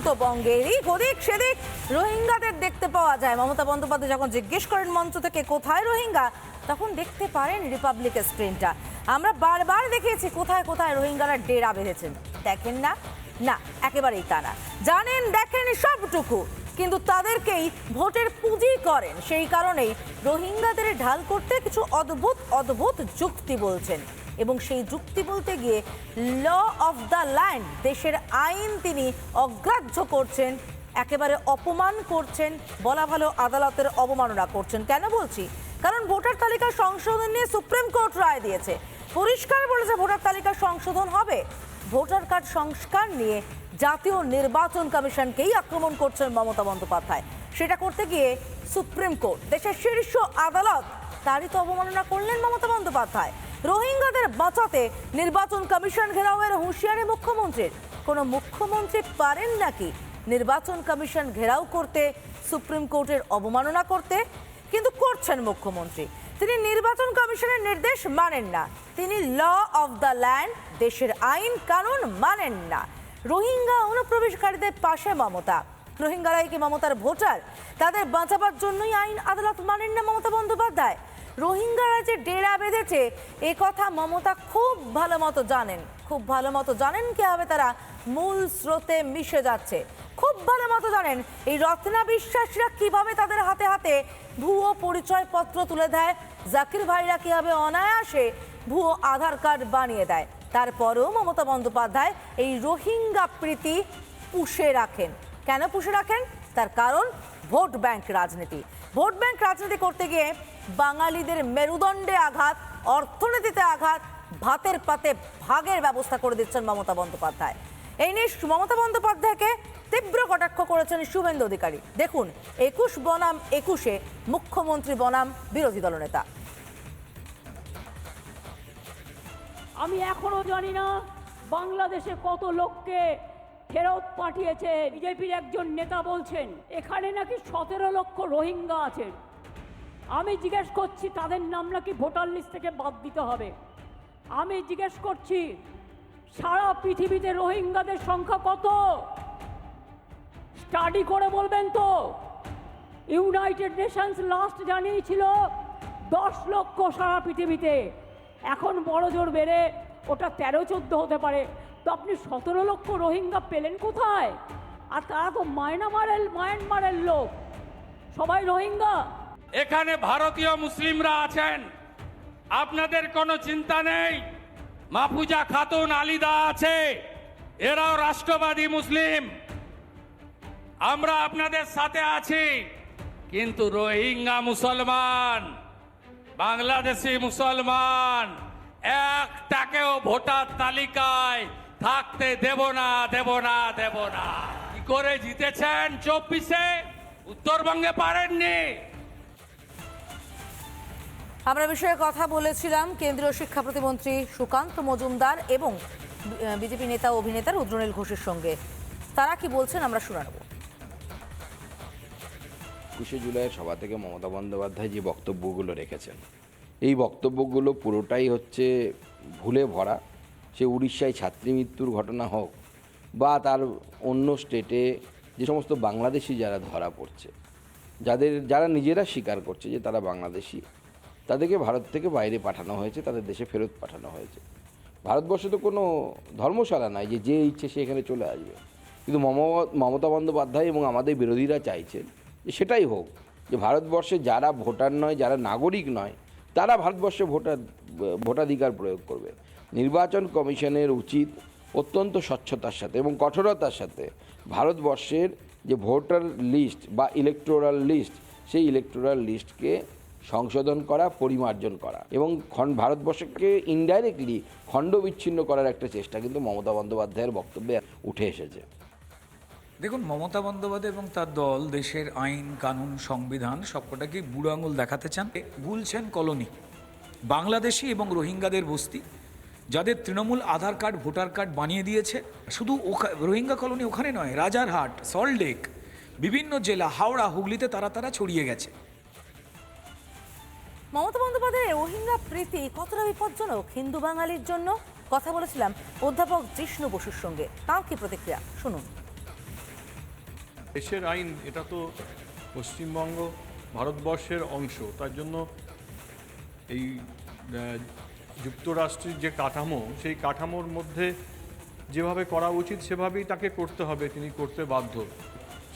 সীমান্তবঙ্গে এদিক ওদিক সেদিক রোহিঙ্গাদের দেখতে পাওয়া যায়। মমতা বন্দ্যোপাধ্যায় যখন জিজ্ঞেস করেন মঞ্চ থেকে কোথায় রোহিঙ্গা, তখন দেখতে পারেন রিপাবলিক স্ক্রিনটা আমরা বারবার দেখিয়েছি কোথায় কোথায় রোহিঙ্গারা ডেরা বেঁধেছেন। দেখেন না? না, একেবারেই তা না। জানেন, দেখেন সবটুকু। কিন্তু তাদেরকেই ভোটের পুঁজি করেন। সেই কারণেই রোহিঙ্গাদের ঢাল করতে কিছু অদ্ভুত অদ্ভুত যুক্তি বলছেন। এবং সেই যুক্তি বলতে গিয়ে ল অফ দ্য ল্যান্ড দেশের আইন তিনি অগ্রাহ্য করছেন, একেবারে অপমান করছেন, বলা ভালো আদালতের অবমাননা করছেন। কেন বলছি? কারণ ভোটার তালিকা সংশোধন নিয়ে সুপ্রিম কোর্ট রায় দিয়েছে। পরিষ্কার বলেছে ভোটার তালিকা সংশোধন হবে। ভোটার কার্ড সংস্কার নিয়ে জাতীয় নির্বাচন কমিশনকেই আক্রমণ করছেন মমতা বন্দ্যোপাধ্যায়। সেটা করতে গিয়ে সুপ্রিম কোর্ট, দেশের শীর্ষ আদালত তারই তো অবমাননা করলেন মমতা বন্দ্যোপাধ্যায়। রোহিঙ্গাদের বাঁচাতে নির্বাচন কমিশন ঘেরাওয়ের হুঁশিয়ারি মুখ্যমন্ত্রীর। কোনো মুখ্যমন্ত্রী পারেন নাকি নির্বাচন কমিশন ঘেরাও করতে, সুপ্রিম কোর্টের অবমাননা করতে? কিন্তু করছেন মুখ্যমন্ত্রী। তিনি নির্বাচন কমিশনের নির্দেশ মানেন না। তিনি ল অফ দ্য ল্যান্ড, দেশের আইন কানুন মানেন না। রোহিঙ্গা অনুপ্রবেশকারীদের পাশে মমতা। রোহিঙ্গারাই কি মমতার ভোটার? তাদের বাঁচাবার জন্যই আইন আদালত মানেন না মমতা বন্দ্যোপাধ্যায়। রোহিঙ্গারা যে ডেরা বেঁধেছে, এ কথা মমতা খুব ভালো মতো জানেন। খুব ভালো মতো জানেন কীভাবে তারা মূল স্রোতে মিশে যাচ্ছে। খুব ভালো মতো জানেন এই রত্না বিশ্বাসীরা কীভাবে তাদের হাতে হাতে ভুয়ো পরিচয়পত্র তুলে দেয়, জাকির ভাইরা কীভাবে অনায়াসে ভুয়ো আধার কার্ড বানিয়ে দেয়। তারপরেও মমতা বন্দ্যোপাধ্যায় এই রোহিঙ্গা প্রীতি পুষে রাখেন। কেন পুষে রাখেন? তার কারণ ভোট ব্যাংক রাজনীতি। ভোট ব্যাংক রাজনীতি করতে গিয়ে বাঙালিদের মেরুদণ্ডে আঘাত, অর্থনীতিতে আঘাত, ভাতের পাতে ভাগের ব্যবস্থা করে দিচ্ছেন মমতা বন্দ্যোপাধ্যায়। এই নিয়ে মমতা বন্দ্যোপাধ্যায়কে তীব্র কটাক্ষ করেছেন শুভেন্দু অধিকারী। দেখুন, একুশ বনাম একুশে মুখ্যমন্ত্রী বনাম বিরোধী দলনেতা। আমি এখনও জানি না বাংলাদেশে কত লোককে ফেরত পাঠিয়েছে। বিজেপির একজন নেতা বলছেন, এখানে নাকি সতেরো লক্ষ রোহিঙ্গা আছেন। আমি জিজ্ঞেস করছি, তাদের নাম নাকি ভোটার লিস্ট থেকে বাদ দিতে হবে? আমি জিজ্ঞেস করছি, সারা পৃথিবীতে রোহিঙ্গাদের সংখ্যা কত? স্টাডি করে বলবেন তো। ইউনাইটেড নেশনস লাস্ট জানিয়েছিল, দশ লক্ষ সারা পৃথিবীতে। এখন বড় জোর বেড়ে ওটা তেরো, চোদ্দ হতে পারে। তো আপনি সতেরো লক্ষ রোহিঙ্গা পেলেন কোথায়? আর তারা তো মায়ানমারের মায়ানমারের লোক। সবাই রোহিঙ্গা? এখানে ভারতীয় মুসলিমরা আছেন। আপনাদের কোনো চিন্তা নেই। মাফুজা খাতুন আলিদা আছে। এরাও রাষ্ট্রবাদী মুসলিম। আমরা আপনাদের সাথে আছি। কিন্তু রোহিঙ্গা মুসলমান, বাংলাদেশি মুসলমান, একটাকেও ভোটার তালিকায় থাকতে দেব না দেব না দেব না। কি করে জিতেছেন? চব্বিশে? উত্তরবঙ্গে পারেননি। আমরা বিষয়ে কথা বলেছিলাম কেন্দ্রীয় শিক্ষা প্রতিমন্ত্রী সুকান্ত মজুমদার এবং বিজেপি নেতা অভিনেতা রুদ্রনীল ঘোষের সঙ্গে। তারা কি বলছেন আমরা শুনে নেব। একুশে জুলাইয়ের সভা থেকে মমতা বন্দ্যোপাধ্যায় যে বক্তব্যগুলো রেখেছেন, এই বক্তব্যগুলো পুরোটাই হচ্ছে ভুলে ভরা। সে উড়িষ্যায় ছাত্রী মৃত্যুর ঘটনা হোক বা তার অন্য স্টেটে যে সমস্ত বাংলাদেশি যারা ধরা পড়ছে, যাদের, যারা নিজেরা স্বীকার করছে যে তারা বাংলাদেশি তাদেরকে ভারত থেকে বাইরে পাঠানো হয়েছে, তাদের দেশে ফেরত পাঠানো হয়েছে। ভারতবর্ষে তো কোনো ধর্মশালা নাই যে যে ইচ্ছে সে এখানে চলে আসবে। কিন্তু মম- মমতা বন্দ্যোপাধ্যায় এবং আমাদের বিরোধীরা চাইছেন যে সেটাই হোক, যে ভারতবর্ষে যারা ভোটার নয়, যারা নাগরিক নয়, তারা ভারতবর্ষে ভোটার, ভোটাধিকার প্রয়োগ করবে। নির্বাচন কমিশনের উচিত অত্যন্ত স্বচ্ছতার সাথে এবং কঠোরতার সাথে ভারতবর্ষের যে ভোটার লিস্ট বা ইলেকটোরাল লিস্ট, সেই ইলেকটোরাল লিস্টকে সংশোধন করা, পরিমার্জন করা এবং ভারতবর্ষকে ইনডাইরেক্টলি খণ্ড বিচ্ছিন্ন করার একটা চেষ্টা কিন্তু মমতা বন্দ্যোপাধ্যায়ের বক্তব্যে উঠে এসেছে। দেখুন, মমতা বন্দ্যোপাধ্যায় এবং তার দল, দেশের আইন, কানুন, সংবিধান সবকটাকে বুড়ো আঙুল দেখাতে চান। গুলছেন কলোনি, বাংলাদেশি এবং রোহিঙ্গাদের বস্তি, যাদের Trinamool Aadhaar card, voter card বানিয়ে দিয়েছে। শুধু রোহিঙ্গা কলোনি ওখানে নয়, রাজারহাট সল্টলেক বিভিন্ন জেলা, হাওড়া, হুগলিতে তারা তারা ছড়িয়ে গেছে। মমতা বন্দ্যোপাধ্যায়ের রোহিঙ্গা প্রীতি কতটা বিপজ্জনক হিন্দু বাঙালির জন্য? কথা বলেছিলাম অধ্যাপক জিষ্ণু বসুর সঙ্গে। তার কি প্রতিক্রিয়া? শুনুন। দেশের আইন, এটা তো পশ্চিমবঙ্গ, ভারতবর্ষের অংশ। তার জন্য এই যুক্তরাষ্ট্রের যে কাঠামো, সেই কাঠামোর মধ্যে যেভাবে করা উচিত, সেভাবেই তাকে করতে হবে। তিনি করতে বাধ্য।